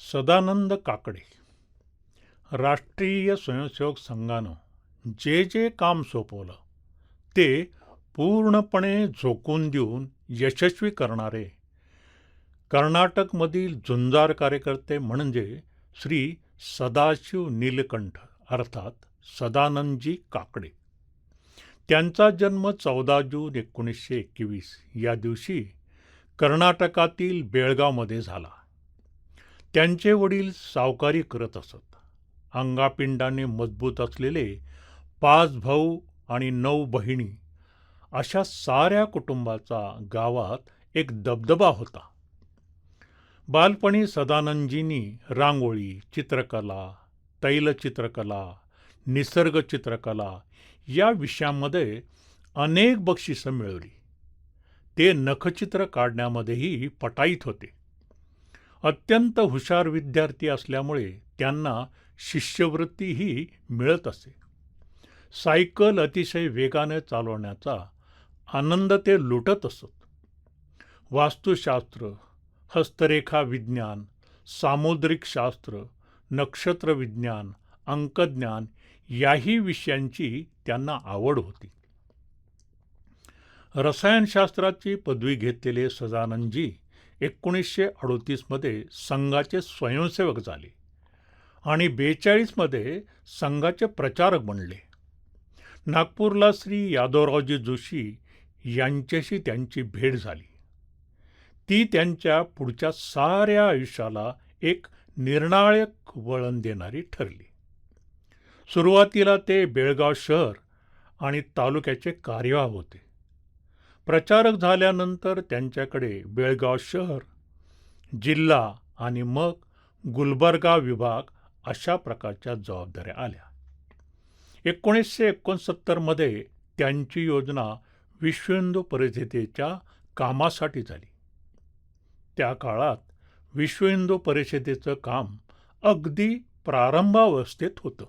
सदानंद काकडे राष्ट्रीय स्वयंसेवक संघानं जे जे काम सोपवलं ते पूर्णपणे झोकून देऊन यशस्वी करणारे. कर्नाटकमधील झुंजार कार्यकर्ते म्हणजे श्री सदाशिव नीलकंठ अर्थात सदानंदजी काकडे. त्यांचा जन्म चौदा जून एकोणीसशे एकवीस या दिवशी कर्नाटकातील बेळगावमध्ये झाला. त्यांचे वडील सावकारी करत असत. अंगापिंडाने मजबूत असलेले पाच भाऊ आणि नऊ बहिणी अशा साऱ्या कुटुंबाचा गावात एक दबदबा होता. बालपणी सदानंदजींनी रांगोळी चित्रकला तैलचित्रकला निसर्ग चित्रकला या विषयामध्ये अनेक बक्षिसं मिळवली. ते नखचित्र काढण्यामध्येही पटाईत होते. अत्यंत हुशार विद्यार्थी असल्यामुळे त्यांना शिष्यवृत्तीही मिळत असे. सायकल अतिशय वेगाने चालवण्याचा आनंद ते लुटत असत. वास्तुशास्त्र हस्तरेखा विज्ञान सामुद्रिक शास्त्र नक्षत्र विज्ञान अंकज्ञान याही विषयांची त्यांना आवड होती. रसायनशास्त्राची पदवी घेतलेले सदानंदजी एकोणीसशे अडोतीसमध्ये संघाचे स्वयंसेवक झाले आणि बेचाळीसमध्ये संघाचे प्रचारक बनले. नागपूरला श्री यादवरावजी जोशी यांच्याशी त्यांची भेट झाली. ती त्यांच्या पुढच्या साऱ्या आयुष्याला एक निर्णायक वळण देणारी ठरली. सुरुवातीला ते बेळगाव शहर आणि तालुक्याचे कार्यवाह होते. प्रचारक झाल्यानंतर त्यांच्याकडे बेळगाव शहर जिल्हा आणि मग गुलबर्गा विभाग अशा प्रकारच्या जबाबदाऱ्या आल्या. एकोणीसशे एकोणसत्तरमध्ये त्यांची योजना विश्वहिंदू परिषदेच्या कामासाठी झाली. त्या काळात विश्वहिंदू परिषदेचं काम अगदी प्रारंभावस्थेत होतं.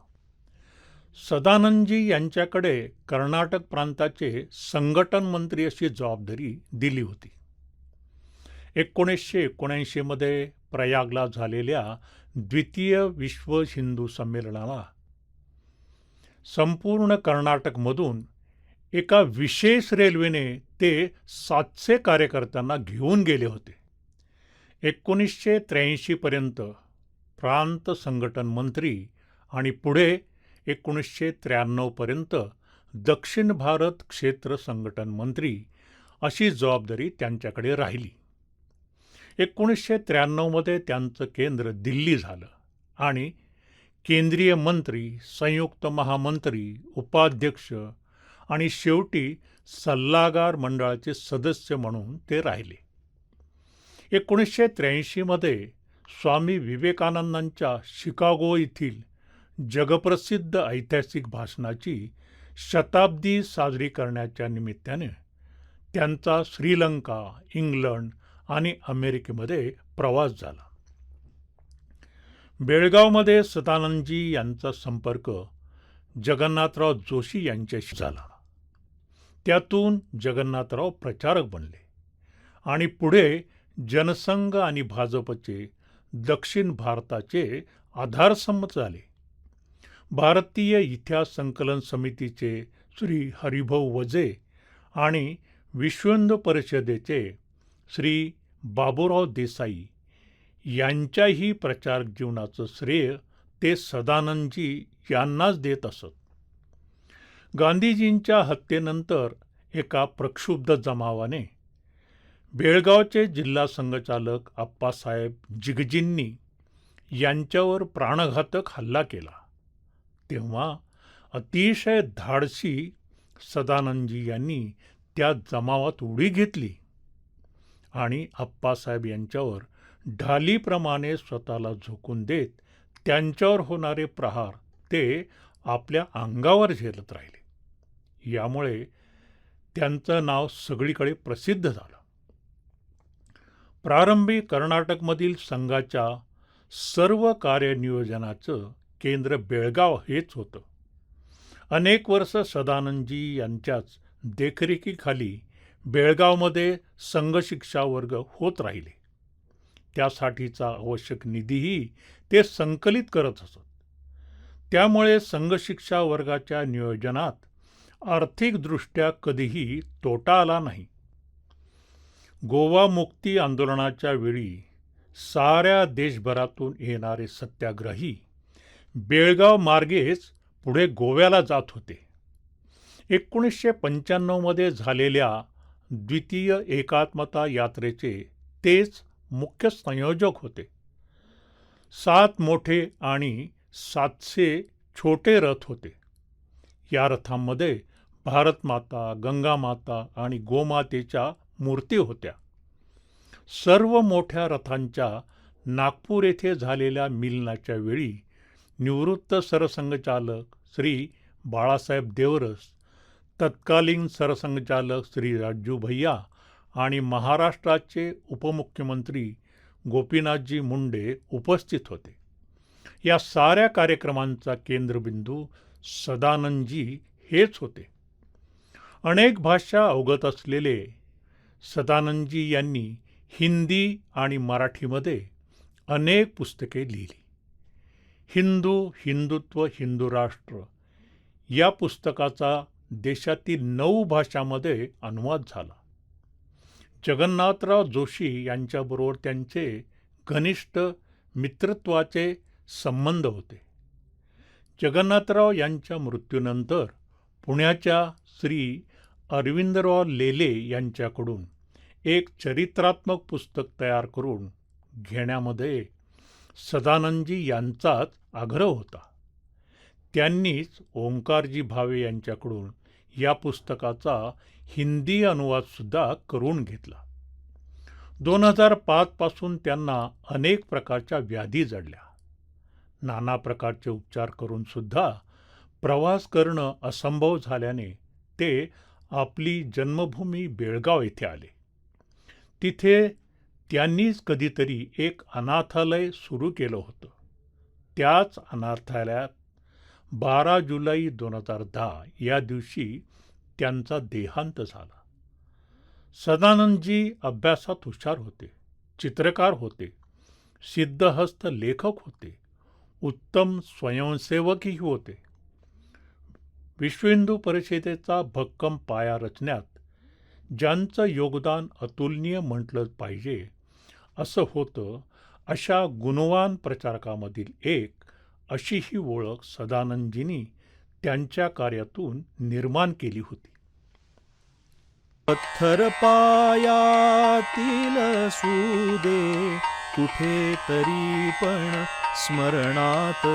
सदानंदजी यांच्याकडे कर्नाटक प्रांताचे संघटन मंत्री अशी जबाबदारी दिली होती. एकोणीसशे एकोणऐंशीमध्ये प्रयागला झालेल्या द्वितीय विश्व हिंदू संमेलनाला संपूर्ण कर्नाटकमधून एका विशेष रेल्वेने ते सातशे कार्यकर्त्यांना घेऊन गेले होते. एकोणीसशे त्र्याऐंशीपर्यंत प्रांत संघटन मंत्री आणि पुढे एकोणीसशे त्र्याण्णवपर्यंत दक्षिण भारत क्षेत्र संघटन मंत्री अशी जबाबदारी त्यांच्याकडे राहिली. एकोणीसशे त्र्याण्णवमध्ये त्यांचं केंद्र दिल्ली झालं आणि केंद्रीय मंत्री संयुक्त महामंत्री उपाध्यक्ष आणि शेवटी सल्लागार मंडळाचे सदस्य म्हणून ते राहिले. एकोणीसशे त्र्याऐंशीमध्ये स्वामी विवेकानंदांच्या शिकागो येथील जगप्रसिद्ध ऐतिहासिक भाषणाची शताब्दी साजरी करण्याच्या निमित्ताने त्यांचा श्रीलंका इंग्लंड आणि अमेरिकेमध्ये प्रवास झाला. बेळगावमध्ये सदानंदजी यांचा संपर्क जगन्नाथराव जोशी यांच्याशी झाला. त्यातून जगन्नाथराव प्रचारक बनले आणि पुढे जनसंघ आणि भाजपचे दक्षिण भारताचे आधारस्तंभ झाले. भारतीय इतिहास संकलन समितीचे श्री हरिभाऊ वजे आणि विश्वंद परिषदेचे श्री बाबूराव देसाई यांच्याही प्रचार जीवनाचं श्रेय ते सदानंदजी यांनाच देत असत. गांधीजींच्या हत्येनंतर एका प्रक्षुब्ध जमावाने बेळगावचे जिल्हा संघचालक आप्पासाहेब जिगजींनी यांच्यावर प्राणघातक हल्ला केला. तेव्हा अतिशय धाडसी सदानंदजी यांनी त्या जमावात उडी घेतली आणि आप्पासाहेब यांच्यावर ढालीप्रमाणे स्वतःला झोकून देत त्यांच्यावर होणारे प्रहार ते आपल्या अंगावर झेलत राहिले. यामुळे त्यांचं नाव सगळीकडे प्रसिद्ध झालं. प्रारंभी कर्नाटकमधील संघाच्या सर्व कार्यनियोजनाचं केंद्र बेळगाव हेच होतं. अनेक वर्ष सदानंदजी यांच्याच देखरेखीखाली बेळगावमध्ये संघशिक्षा वर्ग होत राहिले. त्यासाठीचा आवश्यक निधीही ते संकलित करत असत. त्यामुळे संघशिक्षा वर्गाच्या नियोजनात आर्थिकदृष्ट्या कधीही तोटा आला नाही. गोवा मुक्ती आंदोलनाच्या वेळी साऱ्या देशभरातून येणारे सत्याग्रही बेळगाव मार्गेच पुढे गोव्याला जात होते. एकोणीसशे पंच्याण्णवमध्ये झालेल्या द्वितीय एकात्मता यात्रेचे तेच मुख्य संयोजक होते. सात मोठे आणि सातशे छोटे रथ होते. या रथांमध्ये भारतमाता गंगामाता आणि गोमातेच्या मूर्ती होत्या. सर्व मोठ्या रथांच्या नागपूर येथे झालेल्या मिलनाच्या वेळी निवृत्त सरसंघचालक श्री बाळासाहेब देवरस तत्कालीन सरसंघचालक श्री राजू भैया आणि महाराष्ट्राचे उपमुख्यमंत्री गोपीनाथजी मुंडे उपस्थित होते. या साऱ्या कार्यक्रमांचा केंद्रबिंदू सदानंदजी हेच होते. अनेक भाषा अवगत असलेले सदानंदजी यांनी हिंदी आणि मराठीमध्ये अनेक पुस्तके लिहिली. हिंदू हिंदुत्व हिंदू राष्ट्र या पुस्तकाचा देशातील नऊ भाषामध्ये अनुवाद झाला. जगन्नाथराव जोशी यांच्याबरोबर त्यांचे घनिष्ठ मित्रत्वाचे संबंध होते. जगन्नाथराव यांच्या मृत्यूनंतर पुण्याच्या श्री अरविंदराव लेले यांच्याकडून एक चरित्रात्मक पुस्तक तयार करून घेण्यामध्ये सदानंदजी यांचाच आग्रह होता. त्यांनीच ओंकारजी भावे यांच्याकडून या पुस्तकाचा हिंदी अनुवादसुद्धा करून घेतला. दोन हजार पाचपासून त्यांना अनेक प्रकारच्या व्याधी जडल्या. नाना प्रकारचे उपचार करूनसुद्धा प्रवास करणं असंभव झाल्याने ते आपली जन्मभूमी बेळगाव येथे आले. तिथे त्यांनीच कधीतरी एक अनाथालय सुरू केलं होतं. त्याच अनाथालयात बारा जुलै दोन हजार दहा या दिवशी त्यांचा देहांत झाला. सदानंदजी अभ्यासात हुशार होते चित्रकार होते सिद्धहस्त लेखक होते उत्तम स्वयंसेवकही होते. विश्व हिंदू परिषदेचा भक्कम पाया रचण्यात ज्यांचं योगदान अतुलनीय म्हटलं पाहिजे असं होतं अशा गुणवान प्रचारकामधील एक अशी ही ओळख सदानंदजींनी त्यांच्या कार्यातून निर्माण केली होती. पत्थर पायातील सुदे कुठे तरी पण स्मरणात.